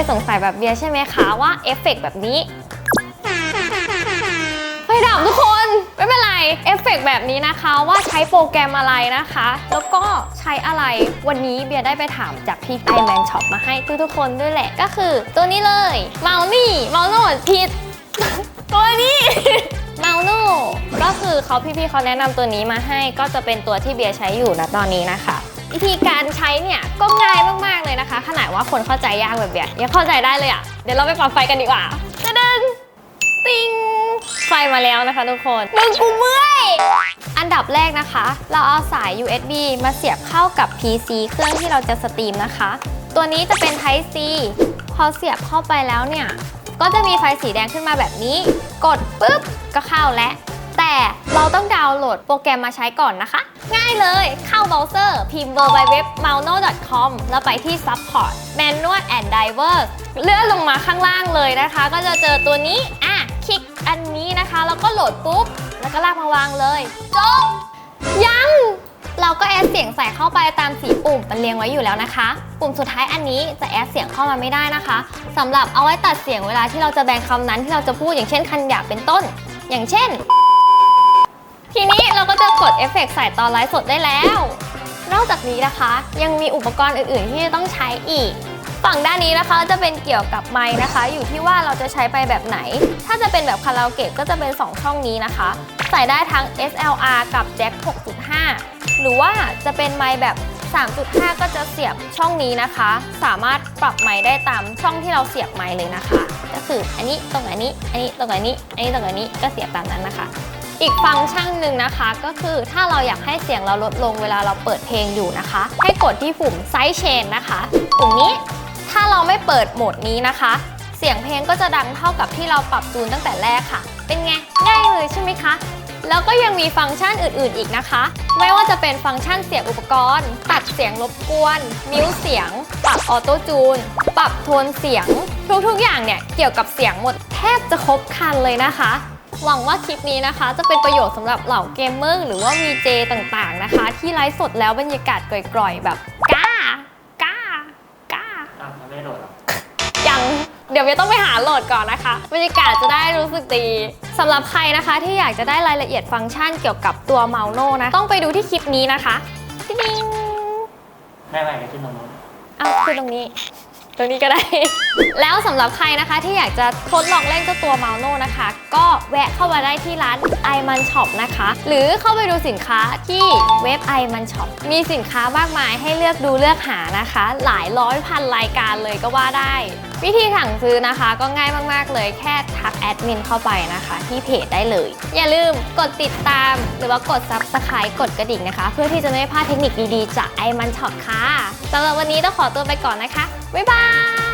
ยสงสัยแบบเบียร์ใช่ไหมคะว่าเอฟเฟกต์แบบนี้ไฟดับทุกคนไม่เป็นไรเอฟเฟกต์แบบนี้นะคะว่าใช้โปรแกรมอะไรนะคะ แล้วก็ใช้อะไรวันนี้เบียร์ได้ไปถามจากพี่ไอแมนช็อปมาให้ทุกๆคนด้วยแหละก็คือ ตัวนี้เลยเมานี่เมาโนผิดตัวนี้เมาโนก็คือเขาพี่ๆเขาแนะนำตัวนี้มาให้ก็จะเป็นตัวที่เบียร์ใช้อยู่นะตอนนี้นะคะ วิธีการใช้เนี่ยก็ง่ายมากๆเลยนะคะ ขนาดว่าคนเข้าใจยากแบบเบียร์ยังเข้าใจได้เลยอะ่ะ เดี๋ยวเราไปปรับไฟกันดีกว่าจะดึงติงไฟมาแล้วนะคะทุกคนมึงกูเมื่อยอันดับแรกนะคะ เราเอาสาย USB มาเสียบเข้ากับ PC เครื่องที่เราจะสตรีมนะคะ ตัวนี้จะเป็น Type C พอเสียบเข้าไปแล้วเนี่ย ก็จะมีไฟสีแดงขึ้นมาแบบนี้ กดปุ๊บก็เข้าแล้วแต่เราวน์โหลดโปรแกรมมาใช้ก่อนนะคะ ง่ายเลยเข้าเบราว์เซอร์ พิมพ์ www.mauno.com แล้วไปที่ support manual and diver เลื่อนลงมาข้างล่างเลยนะคะ ก็จะเจอตัวนี้อะคลิกอันนี้นะคะ แล้วก็โหลดปุ๊บ แล้วก็ลากมาวางเลยจบยังเราก็แอดเสียงใส่เข้าไปตามสีปุ่มมันเรียงไว้อยู่แล้วนะคะ ปุ่มสุดท้ายอันนี้จะแอดเสียงเข้ามาไม่ได้นะคะสำหรับเอาไว้ตัดเสียงเวลาที่เราจะแบ่งคำนั้นที่เราจะพูดอย่างเช่นคันหยาบเป็นต้น อย่างเช่น ทีนี้เราก็จะกดเอฟเฟกต์ใส่ตอนไลฟ์สดได้แล้ว นอกจากนี้นะคะ ยังมีอุปกรณ์อื่น ๆ ที่จะต้องใช้อีก ฝั่งด้านนี้นะคะจะเป็นเกี่ยวกับไมค์นะคะ อยู่ที่ว่าเราจะใช้ไปแบบไหน ถ้าจะเป็นแบบคาราโอเกะก็จะเป็น 2 ช่องนี้นะคะ ใส่ได้ทั้ง SLR กับแจ็ค6.5 หรือว่าจะเป็นไมค์แบบ 3.5 ก็จะเสียบช่องนี้นะคะ สามารถปรับไมค์ได้ตามช่องที่เราเสียบไมค์เลยนะคะ ก็คืออันนี้ตรงอันนี้ อันนี้ตรงอันนี้ อันนี้ตรงอันนี้ก็เสียบตามนั้นนะคะ อีกฟังก์ชันหนึ่งนะคะ ก็คือถ้าเราอยากให้เสียงเราลดลงเวลาเราเปิดเพลงอยู่นะคะ ให้กดที่ปุ่ม Side Chain นะคะปุ่มนี้ถ้าเราไม่เปิดโหมดนี้นะคะ เสียงเพลงก็จะดังเท่ากับที่เราปรับจูนตั้งแต่แรกค่ะ เป็นไงง่ายเลยใช่ไหมคะแล้วก็ยังมีฟังก์ชันอื่นๆ อีกนะคะ ไม่ว่าจะเป็นฟังก์ชันเสียงอุปกรณ์ ตัดเสียงรบกวน มิวเสียง ปรับออโต้จูน ปรับโทนเสียง ทุกๆ อย่างเนี่ย เกี่ยวกับเสียงหมดแทบจะครบครันเลยนะคะ หวังว่าคลิปนี้นะคะ จะเป็นประโยชน์สำหรับเหล่าเกมเมอร์หรือว่า VJ ต่างๆนะคะ ที่ไลฟ์สดแล้วบรรยากาศกร่อยๆ แบบก้าก้าก้าอะมันไม่โหลดหรอยังเดี๋ยวเบต้องไปหาโหลดก่อนนะคะ บรรยากาศจะได้รู้สึกดีสำหรับใครนะคะที่อยากจะได้รายละเอียดฟังก์ชันเกี่ยวกับตัวเมาโนนะ ต้องไปดูที่คลิปนี้นะคะติ๊งไม่ไม่ก็ขึ้นตรงนู้นเอาคือตรงนี้ ตรงนี้ก็ได้ แล้วสำหรับใครนะคะที่อยากจะทดลองเล่นเจ้าตัวเมาโน่นะคะ ก็แวะเข้ามาได้ที่ร้าน i m a n Shop นะคะ หรือเข้าไปดูสินค้าที่เว็บ i m a n Shop มีสินค้ามากมายให้เลือกดูเลือกหานะคะ หลายร้อยพันรายการเลยก็ว่าได้ วิธีสั่งซื้อนะคะก็ง่ายมาก ๆ เลยแค่ทักแอดมินเข้าไปนะคะ ที่เพจได้เลย อย่าลืมกดติดตามหรือว่ากด Subscribe กดกระดิ่งนะคะ เพื่อที่จะไม่พลาดเทคนิคดีๆจาก i m a n Shop ค่ะสำหรับวันนี้ต้องขอตัวไปก่อนนะคะบ๊ายบาย